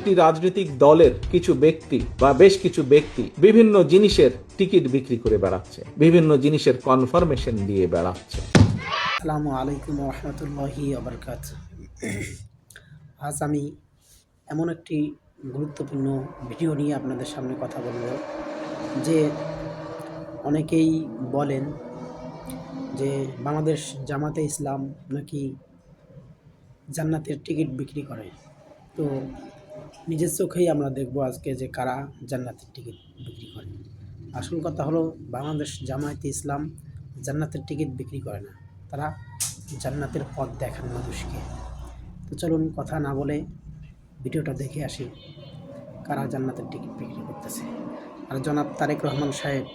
একটি রাজনৈতিক দলের কিছু ব্যক্তি বা বেশ কিছু ব্যক্তি বিভিন্ন জিনিসের টিকিট বিক্রি করে বেড়াচ্ছে, বিভিন্ন জিনিসের কনফার্মেশন দিয়ে বেড়াচ্ছে। আসসালামু আলাইকুম রহমতুল্লাহি আবরকাত আজ আমি এমন একটি গুরুত্বপূর্ণ ভিডিও নিয়ে আপনাদের সামনে কথা বলব, যে অনেকেই বলেন যে বাংলাদেশ জামাতে ইসলাম নাকি জান্নাতের টিকিট বিক্রি করে। তো নিজের চোখেই আমরা দেখব আজকে যে কারা জান্নাতের টিকিট বিক্রি করে। আসল কথা হলো, বাংলাদেশ জামায়াতে ইসলাম জান্নাতের টিকিট বিক্রি করে না। তারা জান্নাতের পথ দেখান মানুষকে। তো চলুন কথা না বলে ভিডিওটা দেখে আসি কারা জান্নাতের টিকিট বিক্রি করতেছে। আর জনাব তারেক রহমান সাহেব,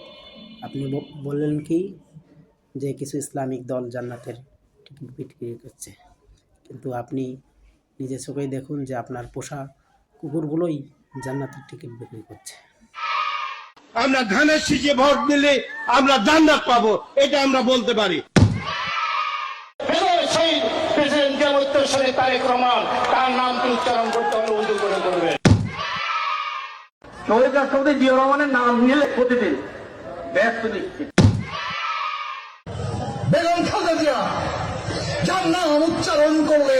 আপনি বললেন কি যে কিছু ইসলামিক দল জান্নাতের টিকিট বিক্রি করছে। কিন্তু আপনি নিজে চোখেই দেখুন যে আপনার পোষা কুকুরগুলোই জান্নাতের টিকিট বিক্রি করছে। আমরা ধানের শীষে ভোট দিলে আমরা জান্নাত পাবো এটা আমরা বলতে পারি। সেই প্রেসিডেন্ট জিয়া উত্তরসূরি তারেক রহমান তার নামটি উচ্চারণ করতে হলে উঁচু করে করবে শহীদ রাষ্ট্রপতি জিয়া রহমানের নাম নিলে প্রতিদিন ব্যস্ত নিশ্চিত বেগম খালেদা জিয়া যার নাম উচ্চারণ করলে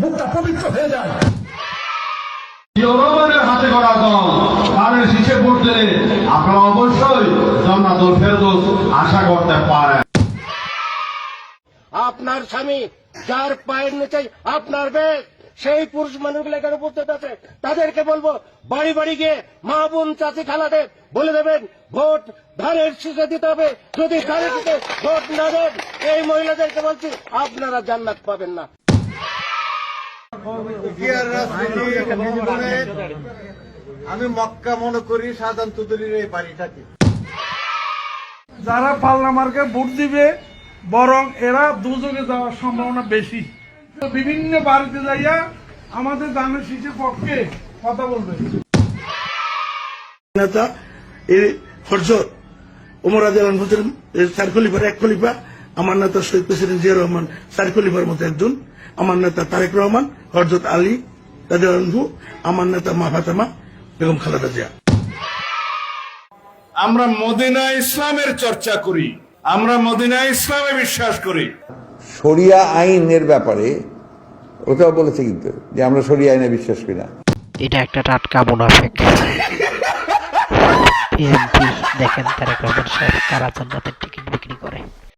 মুখটা পবিত্র হয়ে যায় রহমানের হাতে করা দল তাদের শীষে ভোট দিলে আপনারা অবশ্যই জান্নাতুল ফেরদৌস আশা করতে পারেন আপনার স্বামী যার পায়ের নিচে আপনার বেগ সেই পুরুষ মানুষগুলো এখানে উপস্থিত আছে। তাদেরকে বলব বাড়ি বাড়ি গিয়ে মা বোন চাচি খালাদের বলে দেবেন ভোট ধানের শীষে দিতে হবে। যদি ধানের শীষে ভোট না দেন এই মহিলাদেরকে বলছি আপনারা জান্নাত পাবেন না। আমি মক্কা মনে করি সাধারণ তুদুরির এই বাড়িটাকে। যারা পাল্লা মার্কে ভোট দিবে, বরং এরা দুযোগে যাওয়ার সম্ভাবনা বেশি। বিভিন্ন বাড়িতে যাইয়া আমাদের দানের শীষের পক্ষে কথা বলবে। নেতা হোসেন চার খলিফার এক খলিফা, আমার নেতা শহীদ প্রেসিডেন্ট জিয়া রহমান চার খলিফার মতো একজন, আমার নেতা তারেক রহমান হরজত আলী রাজু আমার নেতা মা ফাতেমা বেগম খালেদা জিয়া। আমরা মদিনা ইসলামের চর্চা করি আমরা মদিনা ইসলামে বিশ্বাস করি। শরিয়া আইনের ব্যাপারে ওটাও বলেছে কিন্তু যে আমরা শরিয়া আইনে বিশ্বাস করি না। এটা একটা টাটকা মুনাফেক। দেখেন তারা রহমান সাহেব কারা জান্নাতের